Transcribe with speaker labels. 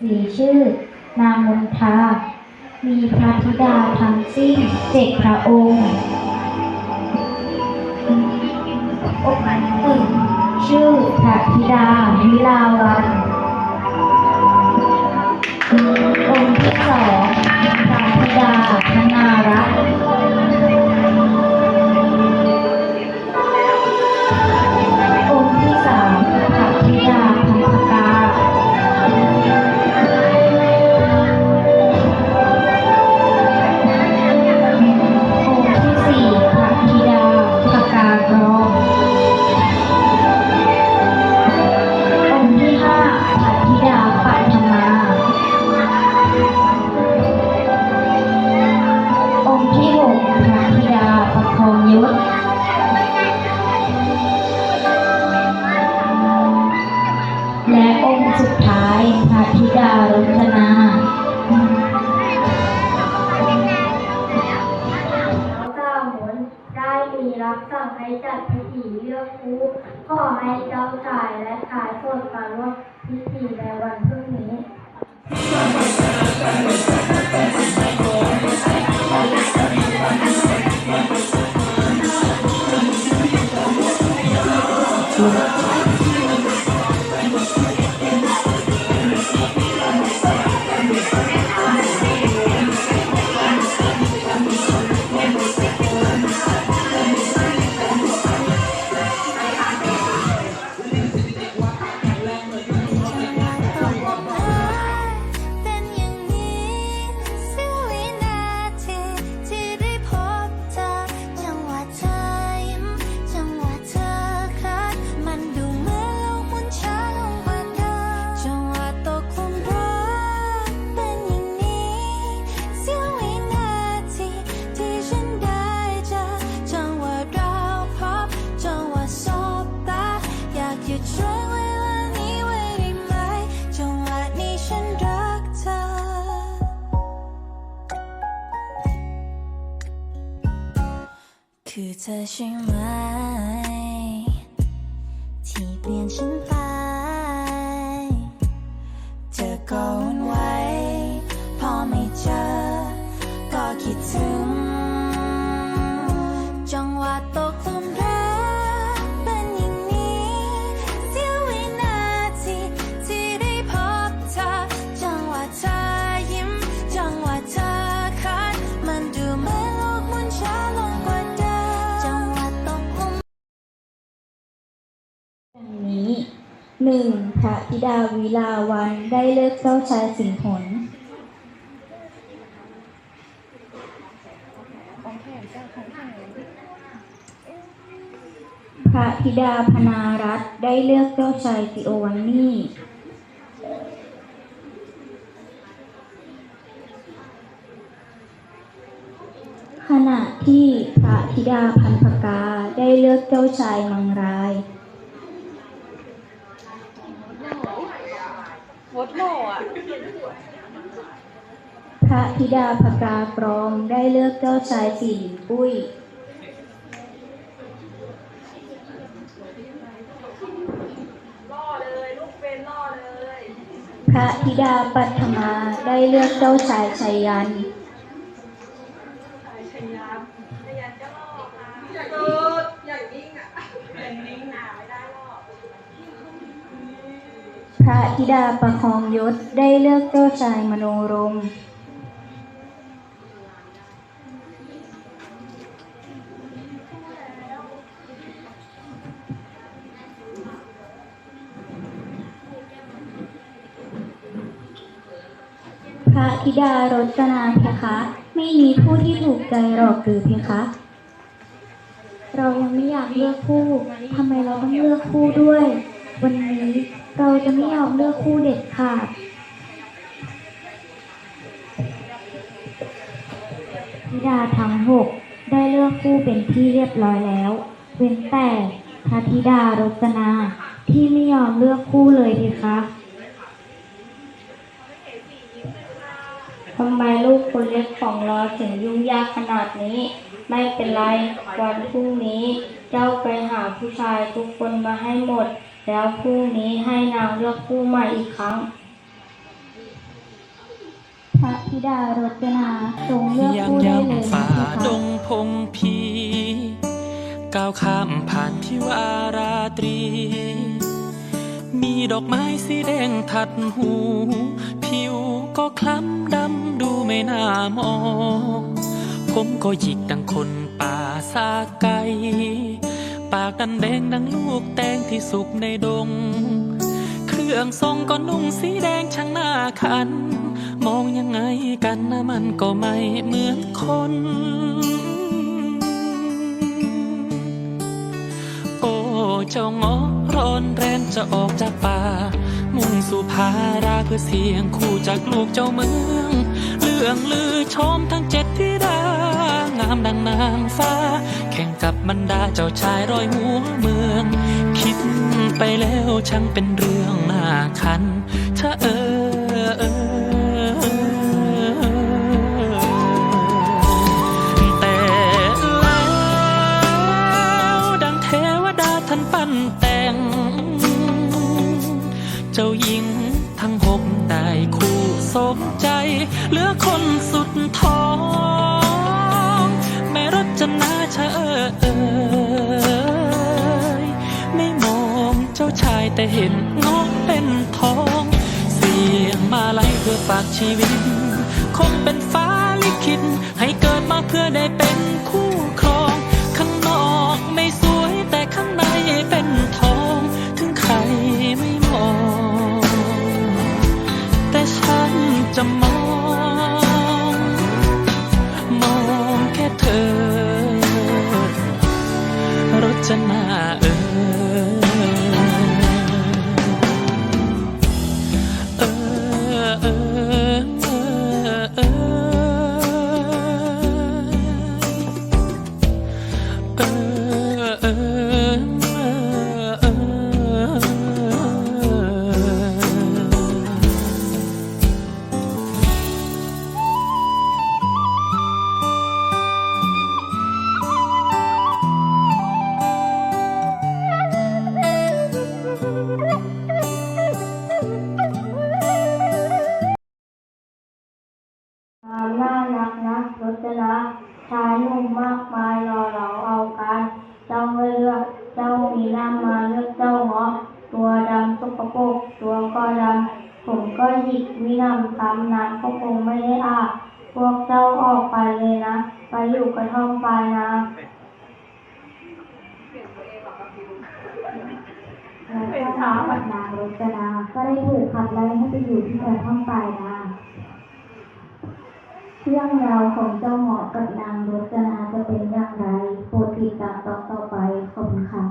Speaker 1: สีชื่อ นางมนทา มีพระธิดาทั้งสิ้นเจ็ดพระองค์ องค์ที่หนึ่งชื่อพระธิดาวิลาวัน
Speaker 2: ให้จัดพิธีเลือกคู่ขอให้เจ้าชายและชายโสดมาร่วมพิธีในวันพรุ่งนี้
Speaker 3: คือเธอใดังนี้หนึ่ง
Speaker 1: พระธิดาวิลาวันได้เลิกเจ้าชายสิงหนพระธิดาพนารัตได้เลือกเจ้าชายติโอวันนี่ ขณะที่พระธิดาพันธกาได้เลือกเจ้าชายมังราย
Speaker 4: วดโม่อะ
Speaker 1: พระธิดาพกากรองได้เลือกเจ้าชายสี่หลินปุ้ย
Speaker 4: ล่อเลยลูกเป็นล่อเลย
Speaker 1: พระธิดาปัทมาได้เลือกเจ้าชายชัยยัน
Speaker 4: ช
Speaker 1: ธิดาประคองยศได้เลือกเจ้าชายมโนรมพระธิดารจนาเพคะ ไม่มีผู้ที่ถูกใจหรอกหรือเพคะ เรายังไม่อยากเลือกคู่ทำไมเราต้องเลือกคู่ด้วย วันนี้เราจะไม่ยอมเลือกคู่เด็ดขาดธิดาทั้งหกได้เลือกคู่เป็นที่เรียบร้อยแล้ว เว้นแต่พระธิดารจนาที่ไม่ยอมเลือกคู่เลยเพคะทำไมลูกคนเล็กของเราถึงยุ่งยากขนาดนี้ ไม่เป็นไร วันพรุ่งนี้ เจ้าไปหาผู้ชายทุกคนมาให้หมด แล้วพรุ่งนี้ให้นางเลือกคู่ใหม่อีกครั้ง พระธิดารจนาทรงเลือกผู้ได้เลย
Speaker 5: ฝ่าดงพงพีก้าวข้ามผ่านทิวาราตรี มีดอกไม้สีแดงทัดหู ผิวก็คล้ำดำดูไม่น่ามอง ผมก็หยิกดังคนป่าซาไก ปากดันแดงดังลูกแตงที่สุกในดง เครื่องทรงก็นุ่งสีแดงช่างหน้าคัน มองยังไงกันนะมันก็ไม่เหมือนคน โอ้เจ้างาะร้อนแรนจะออกจากป่า มุ่งสู่พาราเพื่อเสียงคู่จากลูกเจ้าเมือง เรื่องลือชมทั้งเจ็ดธิดางามดังนางฟ้า แข่งกับบรรดาเจ้าชายร้อยหัวเมือง คิดไปแล้วช่างเป็นเรื่องน่าคันถ้าเออเออ จ้เห็นงอกเป็นทอง เสียงมาลัยเพื่อฝากชีวิต คงเป็นฟ้าลิขิตให้เกิดมาเพื่อได้เป็นคู่ำคำ
Speaker 2: น้ำก็คงไม่ได้อาพวกเจ้าออกไปเลยนะ ไปอยู่กระท่อมไปนา
Speaker 1: พระเท้ากับนางรจนา ก็ได้ถูกขับไล่ให้ไปอยู่ที่กระท่อมไปนะเรื่องราวของเจ้าหมอกับนางรจนาจะเป็นอย่างไร โปรดติดตามต่อไป ขอบคุณค่ะ